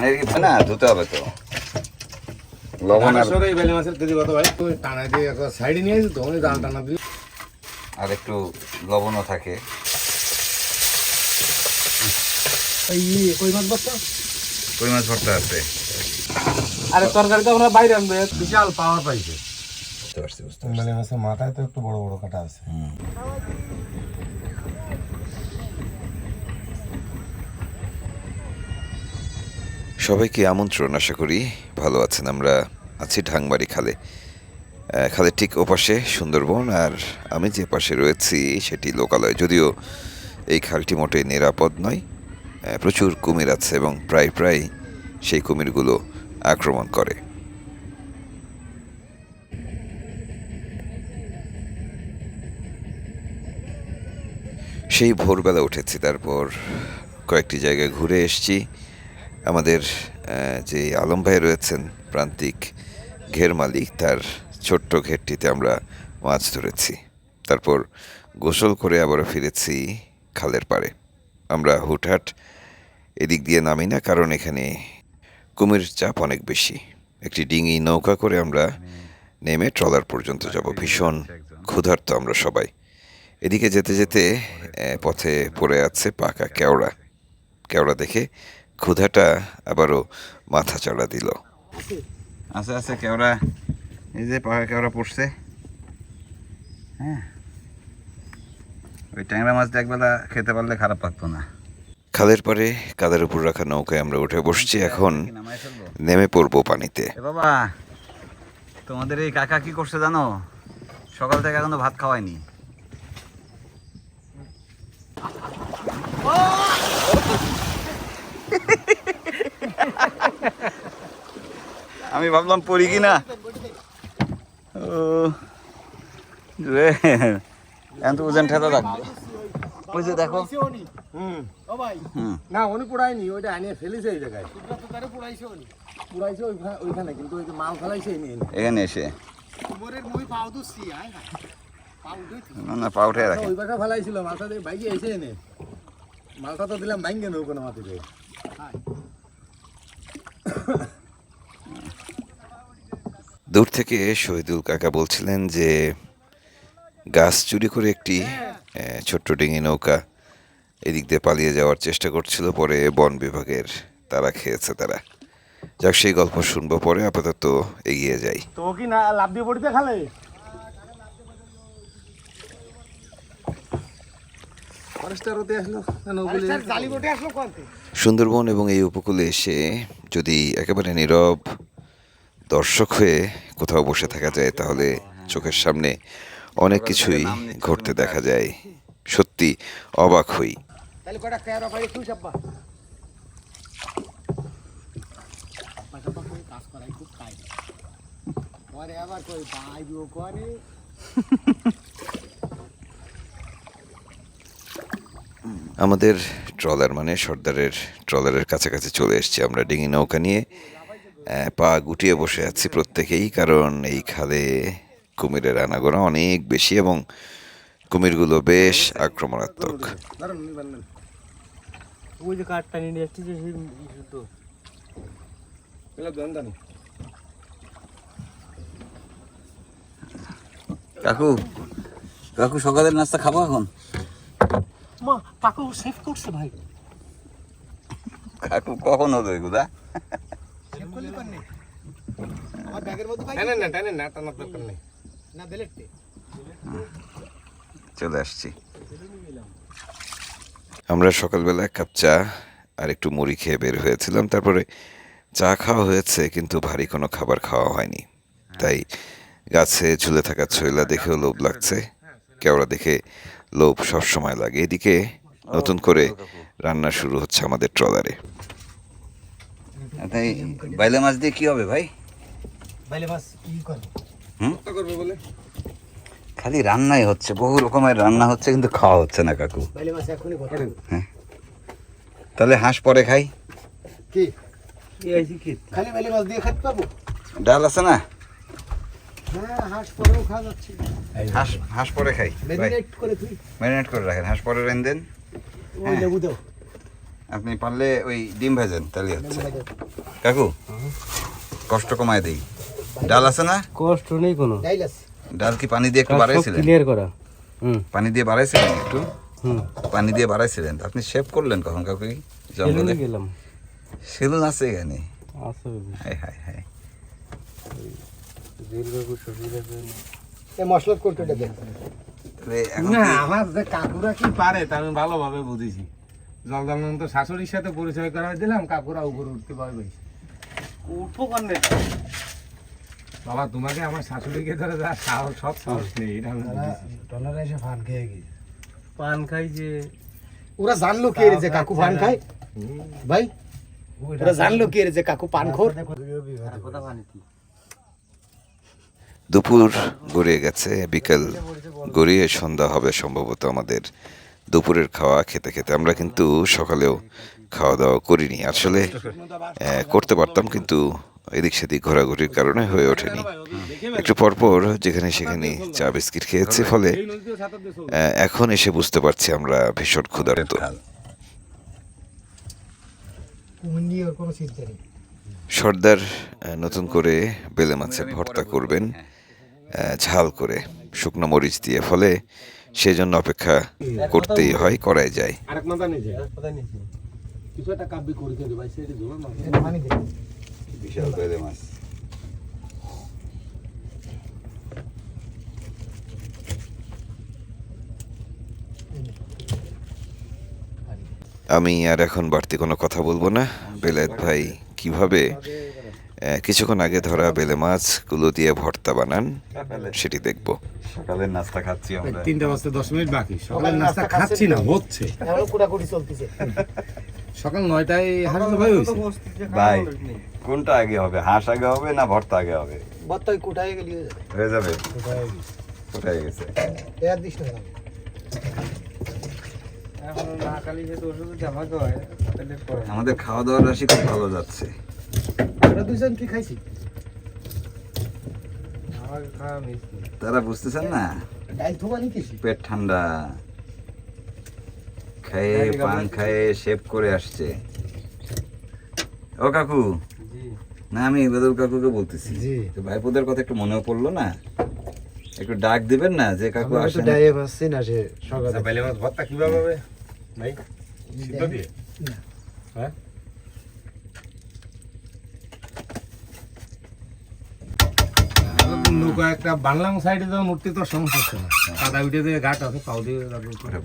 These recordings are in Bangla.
মানে কি না ধুতে হবে তো। লবণ আর সরে বেলে মাছের কেজি কত ভাই তুই টানা দিয়ে একবার সাইডে নিয়ে আসি তো ওই জাল টানা দিয়ে। আর একটু লবণও থাকে। এই কই মাছ কই মাছ ভর্তা আছে? আরে আমরা বাইরে আনবে বিশাল পাওয়ার পাইছে। বুঝতে পারছি বুঝতে বেলে মাছের মাথায় তো একটু বড় বড় কাটা আছে। সবাইকে আমন্ত্রণ, আশা করি ভালো আছেন। আমরা আছি ঢাংবাড়ি খালে। খালের ঠিক ওপাশে সুন্দরবন, আর আমি যে পাশে রয়েছি সেটি লোকালয়। যদিও এই খালটি মোটেই নিরাপদ নয় প্রচুর কুমির আছে এবং প্রায় প্রায় সেই কুমিরগুলো আক্রমণ করে। সেই ভোরবেলা উঠেছি, তারপর কয়েকটি জায়গায় ঘুরে এসেছি। আমাদের যে আলম ভাই রয়েছেন, প্রান্তিক ঘের মালিক, তার ছোট্ট ঘেরটিতে আমরা মাছ ধরেছি। তারপর গোসল করে আবার ফিরেছি খালের পাড়ে। আমরা হুটহাট এদিক দিয়ে নামি না, কারণ এখানে কুমির চাপ অনেক বেশি। একটি ডিঙি নৌকা করে আমরা নেমে ট্রলার পর্যন্ত যাব। ভীষণ ক্ষুধার্ত আমরা সবাই। এদিকে যেতে যেতে পথে পড়ে আছে পাকা কেওড়া। কেওড়া দেখে ক্ষুধাটা আবারও মাথা চড়া দিল। আছে আছে কেওড়া এই যে পাকা কেওড়া পড়ছে। হ্যাঁ। ওই ট্যাংরা মাছটা একবেলা খেতে পারলে খারাপ লাগতো না। খালের পরে কাদের উপর রাখা নৌকায় আমরা উঠে বসছি এখন নেমে পড়ব পানিতে। বাবা তোমাদের এই কাকা কি করছে জানো? সকাল থেকে এখনও ভাত খাওয়ায়নি। আমি ভাবলাম পড়ি কি না? ও রে এখন তো ওজন ঠেলা রাখবে ওই যে দেখো। না উনি পুড়ায়নি ওইটা আনিয়ে ফেলেছে এই জায়গায়। পুড়াইছে ওইখানে ওইখানে কিন্তু ওই যে মাল ফেলাইছে এখানে এসে। না। না রাখে। ওই পাশে ফেলাইছিল মালটা দিয়ে বাইকে এসে এনে। মালটা তো দিলাম বাইঙ্গে নৌকো না মাটিতে দূর থেকে শহীদুল কাকা বলছিলেন যে গাছ চুরি করে একটি ছোট্ট ডিঙি নৌকা এদিক দিয়ে পালিয়ে যাওয়ার চেষ্টা করছিল পরে বন বিভাগের তারা খেয়েছে তারা। যাক সেই গল্প শুনব পরে আপাতত এগিয়ে যাই। তো কি না লাভ দিয়ে পড়িতে খালে? ফরেস্টার হতে আসলো নৌকো জালি বটে আসলো কোনতে সুন্দরবন এবং এই উপকূলে এসে যদি একেবারে নীরব দর্শক হয়ে কোথাও বসে থাকা যায় তাহলে চোখের সামনে অনেক কিছুই ঘটতে দেখা যায়। সত্যি অবাক হই। আমাদের ট্রলার মানে সর্দারের ট্রলারের কাছাকাছি চলে এসেছি আমরা ডিঙি নৌকা নিয়ে। পা গুটিয়ে বসে আছি প্রত্যেকেই কারণ এই খালে কুমিরের আনাগোনা অনেক বেশি এবং কুমিরগুলো বেশ আক্রমণাত্মক। ওই যে কাঠটা নিয়ে আসছি যে সেই শুদ্ধ এগুলো দেন জানি কাকু কাকু সকালের নাস্তা খাব এখন? মা কাকু সেভ করছে ভাই। কাকু কখন হবে এগুলা আমার ব্যাগের মধ্যে ভাই টানেন না টানেন না টানার দরকার নেই। না বেলেটে। চলে আসছি। আমরা সকালবেলা এক কাপ চা আর একটু মুড়ি খেয়ে বের হয়েছিলাম। তারপরে চা খাওয়া হয়েছে কিন্তু ভারী কোনো খাবার খাওয়া হয়নি। তাই গাছে ঝুলে থাকা ছয়লা দেখেও লোভ লাগছে। কেওড়া দেখে লোভ সবসময় লাগে। এদিকে নতুন করে রান্না শুরু হচ্ছে আমাদের ট্রলারে। তাই বাইলে মাছ দিয়ে কি হবে ভাই বাইলে মাছ কি করে করবে বলে খালি রান্নাই হচ্ছে বহু রকমের রান্না হচ্ছে কিন্তু খাওয়া হচ্ছে না কাকু। বাইলে মাছ এখনই করে। তাহলে হাঁস পরে খাই। কি? কি আইছি কি? খালি বেলে মাছ দিয়ে খেতে পারব ডাল আছে না? হ্যাঁ হাঁস পরেও খাওয়া যাচ্ছে। হাঁস হাঁস পরে খাই। ম্যারিনেট করে তুই। ম্যারিনেট করে রাখেন। হাঁস পরে রেন দেন। ওই লেবু দাও। আপনি পারলে ওই ডিম ভেজেন তাহলে হচ্ছে। কাকু কষ্ট কমায় দিই। ডাল আছে না? কষ্ট নেই কোনো। ডাল কি পানি দিয়ে একটু বাড়াইছিলেন? ক্লিয়ার করা। হুম। পানি দিয়ে বাড়াইছিলেন একটু? হুম। পানি দিয়ে বাড়াইছিলেন? আপনি শেভ করলেন কখন কাকু জঙ্গলে গেলাম। সেলুন আছে এখানে? আসো হাই হাই হাই দীর্ঘ শ্বশুর আছে না আমার যে কাকুরা কি পারে তা আমি ভালোভাবে বুঝেছি। জলদানন্দ তো শাশুড়ির সাথে পরিচয় করা দিলাম কাকুরা উপরে উঠতে ভয় পাইছে। উঠবো কান্নে বাবা তোমাকে আমার শাশুড়িকে ধরে যা সাহস সব সাহস নেই এটা আমি বুঝেছি। পান খাই যে। ওরা জানলো কে রে যে কাকু পান খায়? ভাই ওরা জানলো কে রে যে কাকু পান খোর? দুপুর গড়িয়ে গেছে বিকেল গড়িয়ে সন্ধ্যা হবে সম্ভবত আমাদের দুপুরের খাওয়া খেতে খেতে। আমরা কিন্তু সকালেও খাওয়া দাওয়া করিনি। আসলে করতে পারতাম কিন্তু এদিক সেদিক ঘোরাঘুরির কারণে হয়ে ওঠেনি। একটু পরপর যেখানে সেখানে চা বিস্কিট খেয়েছে ফলে এখন এসে বুঝতে পারছি আমরা ভীষণ ক্ষুধার্ত। সর্দার নতুন করে বেলে মাছের ভর্তা করবেন ঝাল করে শুকনো মরিচ দিয়ে, ফলে সেজন্য অপেক্ষা করতেই হয়, করাই যায়। বিশাল বেলে মাছ আমি আর এখন বাড়তি কোনো কথা বলব না। বেলায়েত ভাই কীভাবে আহ, কিছুক্ষণ আগে ধরা বেলে মাছগুলো দিয়ে ভর্তা বানান সেটি দেখব। সকালের নাস্তা খাচ্ছি আমরা। তিনটা বাজতে দশ মিনিট বাকি। সকালের নাস্তা খাচ্ছি না হচ্ছে। চলতেছে। সকাল নয়টায় ভাই হয়েছে। ভাই কোনটা আগে হবে হাঁস আগে হবে না ভর্তা আগে হবে? কুটায় গেলি হয়ে যাবে। কোথায় গেছে। দিস না হয় আমাদের খাওয়া দাওয়ার রাশি খুব ভালো যাচ্ছে। আমরা দুজন কি খাইছি? তারা বুঝতেছেন নি? পেট ঠান্ডা। খেয়ে পান খেয়ে শেভ করে আসছে। ও কাকু না আমি বেদুল কাকুকে বলতেছি। তো ভাইপোদের কথা একটু মনেও পড়ল না? একটু ডাক দিবেন না যে কাকু তো আসেন? ডাইয়ে পাচ্ছি না সে সকালে। আচ্ছা বেলে মাছ ভর্তা কীভাবে হবে? ভাই সিদ্ধ দিয়ে? হ্যাঁ? নৌকা একটা বাংলাং সাইডে যখন উঠতে তো সমস্যা হচ্ছে না। কাদা উঠে দিয়ে ঘাট আছে পাও দিয়ে তারপর করে।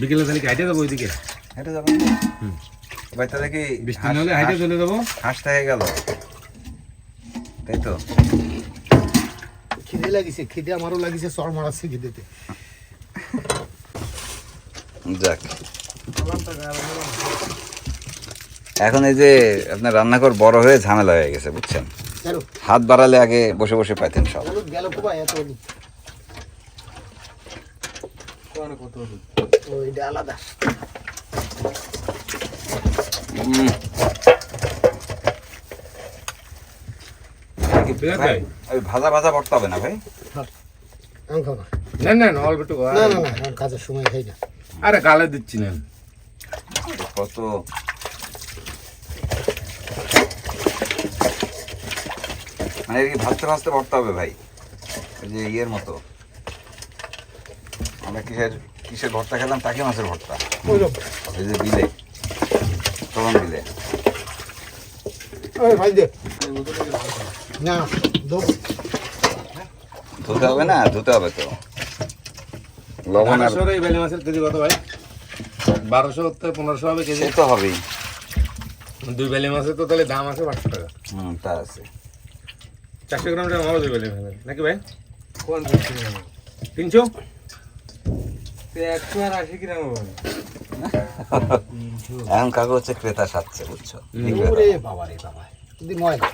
বিকেলে তাহলে কি হাইটে যাব ওইদিকে? হেঁটে যাবেন ভাই তাহলে কি বৃষ্টি হাঁস- নাহলে হাইটে চলে যাব? হাঁস থেকে গেল। তাই তো? খিদে লাগিছে খিদে আমারও লাগিছে চর মারাচ্ছে খিদেতে। যাক। এখন এই যে আপনার রান্নাঘর বড় হয়ে ঝামেলা হয়ে গেছে বুঝছেন? হাত বাড়ালে আগে বসে বসে পাইতেন সব। গেল ওইটা আলাদা। ভাজা ভাজা করতে হবে না ভাই? আমি খাও না। না না না অল্প একটু না না না কাজের সময় খাই না। আরে কালে দিচ্ছি না কত? মানে কি ভাজতে ভাজতে পড়তে হবে ভাই। ওই যে ইয়ের মতো। আমরা কিসের ভর্তা খেলাম? টাকি মাছের ভর্তা? এই যে বিলে। চলন বিলে। ধুতে হবে না? ধুতে হবে তো। লবণ আর বেলে মাছের কেজি কত ভাই? বারোশো পনেরোশো হবে কেজি। তো হবেই। দুই বেলে মাছের তো তাহলে দাম আছে পাঁচশো টাকা। হুম তা আছে। চারশো গ্রাম দুই বেলে মাছের। নাকি ভাই? কোন তিনশো তো একশো আর আশি গ্রাম হবে এখন কাকু হচ্ছে ক্রেতা সাজছে বুঝছ। বাবা রে বাবা ময়লা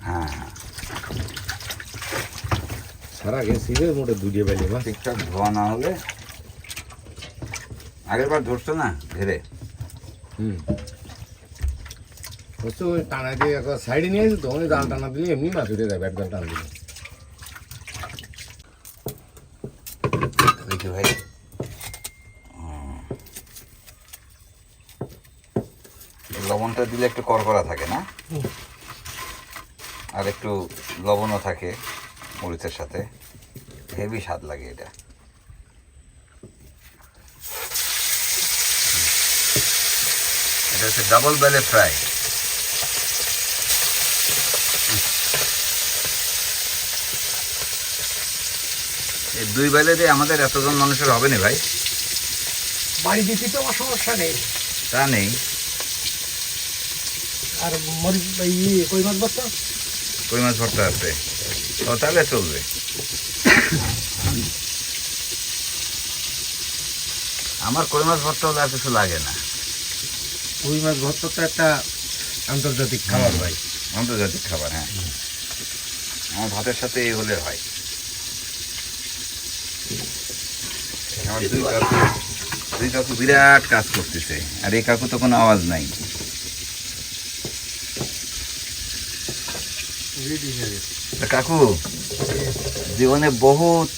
হ্যাঁ। হ্যাঁ। সারা গেছি রে মোটে বেলে ঠিকঠাক ধোয়া না হলে আগের বার ধরছো না ধেরে? হুম। বুঝছ ওই টানা দিয়ে সাইডে নিয়ে আসে তো ওই জাল টানা দিলে এমনি মাছ উঠে ব্যাট জাল টানা দিলে ভাই। লবণটা দিলে একটু করকরা থাকে না? আর একটু লবণও থাকে মরিচের সাথে। হেভি স্বাদ লাগে এটা। এটা হচ্ছে ডাবল বেলে ফ্রাই এই দুই বেলে দিয়ে আমাদের এতজন মানুষের হবে না ভাই? বাড়ি দিচ্ছি তো আমার সমস্যা নেই। তা নেই। আর মরিচ ইয়ে কই মাছ বস্তা কই মাছ ভর্তা আছে? ও তাহলে চলবে। আমার কই মাছ ভর্তা হলে আর কিছু লাগে না। কই মাছ ভর্তা তো একটা আন্তর্জাতিক খাবার ভাই। আন্তর্জাতিক খাবার হ্যাঁ। আমার ভাতের সাথে এই হলে হয়। আমার দুই কাকু দুই কাকু বিরাট কাজ করতেছে আর এই কাকু তো কোনো আওয়াজ নাই। কাকু জীবনে বহুত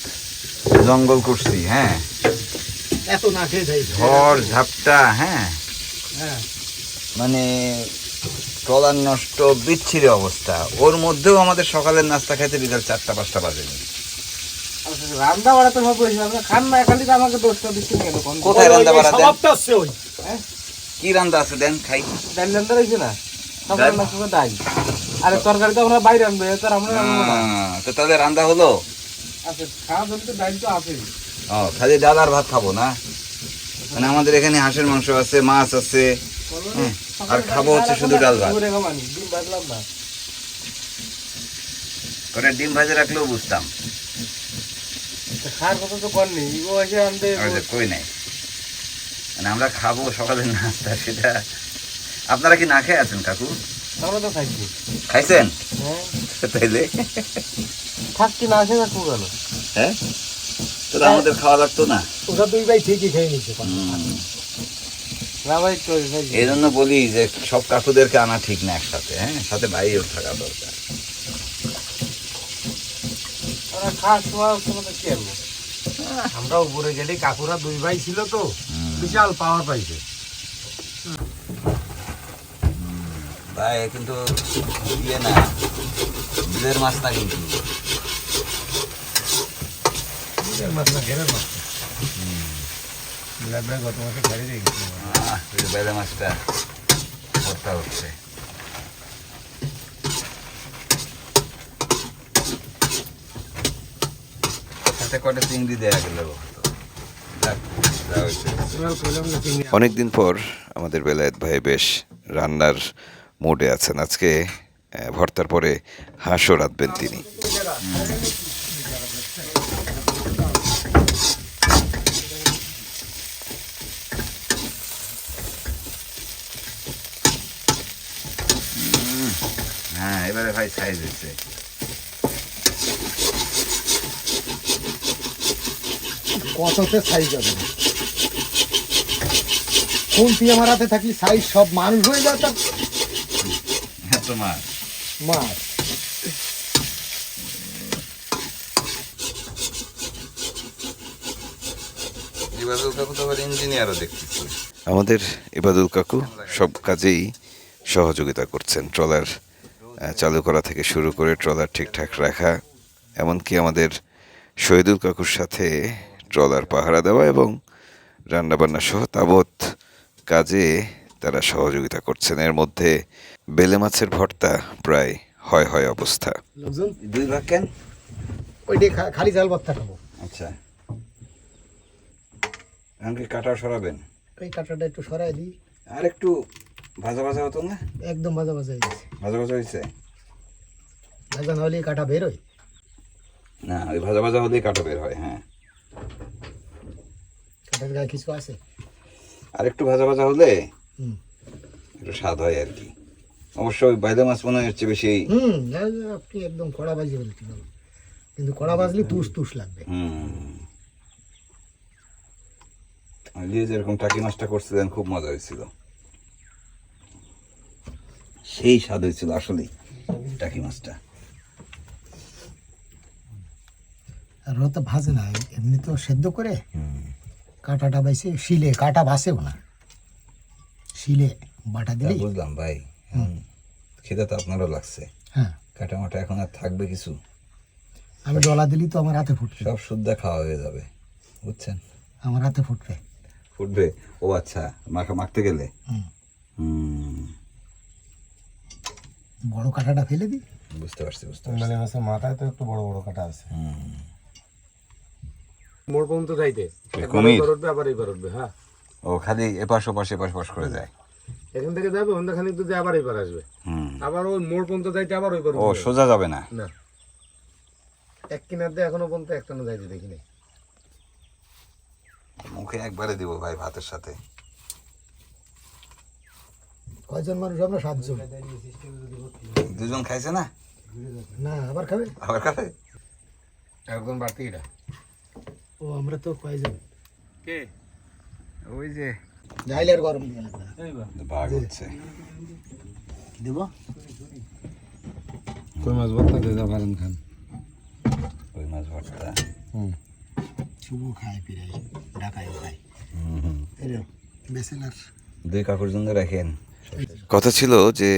জঙ্গল করছি হ্যাঁ? ঝড় ঝাপটা হ্যাঁ? হ্যাঁ। মানে ট্রলার নষ্ট বিচ্ছিরি অবস্থা। ওর মধ্যেও আমাদের সকালের নাস্তা খাইতে বিকাল চারটা পাঁচটা বাজেনি। রান্না বাড়াতে সব বলেছি আপনার খান না খালি তো আমাকে দোষটা দিচ্ছেন কেন? কোথায় রান্না বাড়া দেন? স্বভাবটা হচ্ছে ওই। কি রান্না আছে দেন খাই। ডাল রান্না রয়েছে না? সকালে ডাল? না ডাল আরে তরকারি তো আমরা বাইরে আনব তো আমরা রান্না তো তাহলে রান্না হলো? আচ্ছা খাওয়া জন্য তো ডাল তো আছে। ও খালি ডাল আর ভাত খাব না? মানে আমাদের এখানে হাঁসের মাংস আছে মাছ আছে হ্যাঁ, আর খাব হচ্ছে শুধু ডাল ভাত। ডিম ভাজলাম করে ডিম ভাজে রাখলেও বুঝতাম। খাওয়ার কথা তো করেনি ও এসে আনতে কই নাই। মানে আমরা খাব সকালের নাস্তা সেটা আপনারা কি না খেয়ে আছেন কাকু? আমরা তো খাইছি। খাইছেন? হ্যাঁ। তাইলে? থাকছি না আসে ভালো হ্যাঁ? তাহলে আমাদের খাওয়া লাগতো না। ওরা দুই ভাই ঠিকই খেয়ে নিচ্ছে এই জন্য বলি যে সব কাকুদেরকে আনা ঠিক না একসাথে হ্যাঁ? সাথে ভাইও থাকা দরকার। আমরা খাওয়ার সময় সময় তো কি আনব আমরা উপরে গেলে কাকুরা দুই ভাই ছিল তো বিশাল পাওয়ার পাইছে। ভাই কিন্তু ইয়ে না বিলের মাছ না কিন্তু। বিলের মাছ না ঘেরের মাছ? গত মাসে ছেড়ে দিয়ে গেছিল বেলে মাছটা ভর্তা হচ্ছে। সাথে কটা চিংড়ি দেয়া গেল। অনেকদিন পর আমাদের বেলায়েত ভাই বেশ রান্নার মোডে আছেন। আজকে ভর্তার পরে হাঁসও রাঁধবেন তিনি। হ্যাঁ এবারে ভাই সাইজ হয়েছে কততে সাইজ হবে। কোন তুই আমার হাতে থাকি সাইজ সব মানুষ হয়ে যায় তার মাছ আমাদের ইবাদুল কাকু সব কাজেই সহযোগিতা করছেন। ট্রলার চালু করা থেকে শুরু করে ট্রলার ঠিকঠাক রাখা এমনকি আমাদের শহীদুল কাকুর সাথে ট্রলার পাহারা দেওয়া এবং রান্নাবান্না সহ তাবৎ কাজে তারা সহযোগিতা করছেন। এর মধ্যে বেলে মাছের ভর্তা প্রায় হয় হয় অবস্থা। লোকজন? দুই ভাগ কেন? ওইটি খালি জাল ভর্তা খাব। আচ্ছা। এমনকি কাটা সরাবেন? ওই কাঁটাটা একটু সরাই দিই। আর একটু ভাজা ভাজা হতো না? একদম ভাজা ভাজা হয়ে গেছে। ভাজা ভাজা হয়েছে? ভাজা না হলে কাঁটা বেরোয় না ওই ভাজা ভাজা হলেই কাটা বের হয় হ্যাঁ। কাঁটার গায়ে কিছু আছে? আর একটু ভাজা ভাজা হলে একটু স্বাদ হয় আর কি। অবশ্য বাইলে মাছ মনে হচ্ছে বেশি হুম আপনি একদম কড়া বাজি বলতে কিন্তু কড়া বাজলে তুষ তুষ লাগবে। হুম। যেরকম টাকি মাছটা করছিলেন খুব মজা হয়েছিল। সেই স্বাদ হয়েছিল আসলেই টাকি মাছটা। আর ওরা তো ভাজে না এমনি তো সেদ্ধ করে? কাঁটাটা বাইছে শিলে কাঁটা ভাসেও না। শিলে বাটা তা দিলেই বুঝলাম ভাই। হুম। খিদে তো আপনারও লাগছে। হ্যাঁ। কাটা মাটা এখন আর থাকবে কিছু? আমি ডলা দিলি তো আমার হাতে ফুটবে। সব শুদ্ধ খাওয়া হয়ে যাবে বুঝছেন? আমার হাতে ফুটবে। ফুটবে? ও আচ্ছা মাখা মাখতে গেলে? হুম। হুম। বড় কাঁটাটা ফেলে দিই। বুঝতে পারছি বুঝতে পারছি। মানে মাথায় তো একটু বড় বড় কাটা আছে। হুম। মোড় পর্যন্ত যাইতে। কুমির? উঠবে আবার এবার উঠবে হ্যাঁ। ও খালি এপাশ ওপাশ এপাশ করে যায়। এখান থেকে যাবে ওখান খানিক যদি আবার এবার আসবে। আবার ওই মোড় পর্যন্ত যাইতে আবার ওইবার ও সোজা যাবে না? না। এক কিনার দিয়ে এখনও পর্যন্ত একটা না যাইতে মুখে একবারে দিব ভাই ভাতের সাথে। কয়জন মানুষ? আমরা সাতজন। দুজন খাইছে না? না আবার খাবে? আবার খাবে? একদম বাড়তি এটা? ও আমরা তো কয়জন? কে? ওই যে। যাইলে আর গরম দিয়ে বাঘ হচ্ছে দেবো? কই মাছ ভর্তা যা পারেন খান। ওই মাছ ভর্তা। শুভ খায় পিরাই ঢাকায়ও খায় হুম। হুম বেসেলার। দুই কাকুর জন্য রাখেন। কথা ছিল যে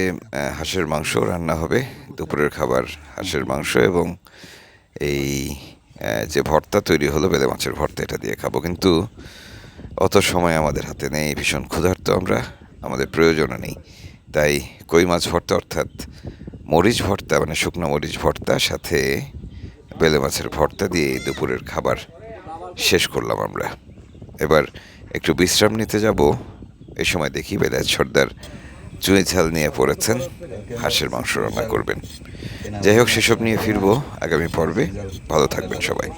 হাঁসের মাংস রান্না হবে দুপুরের খাবার হাঁসের মাংস এবং এই যে ভর্তা তৈরি হলো, বেলে মাছের ভর্তা এটা দিয়ে খাব। কিন্তু অত সময় আমাদের হাতে নেই, ভীষণ ক্ষুধার্ত আমরা, আমাদের প্রয়োজনও নেই। তাই কই মাছ ভর্তা অর্থাৎ মরিচ ভর্তা মানে শুকনো মরিচ ভর্তা, সাথে বেলে মাছের ভর্তা দিয়ে দুপুরের খাবার শেষ করলাম আমরা। এবার একটু বিশ্রাম নিতে যাব। এ সময় দেখি বেলায় সর্দার চুঁই ঝাল নিয়ে পড়েছেন, হাঁসের মাংস রান্না করবেন। যাই হোক, সেসব নিয়ে ফিরবো আগামী পর্বে। ভালো থাকবেন সবাই।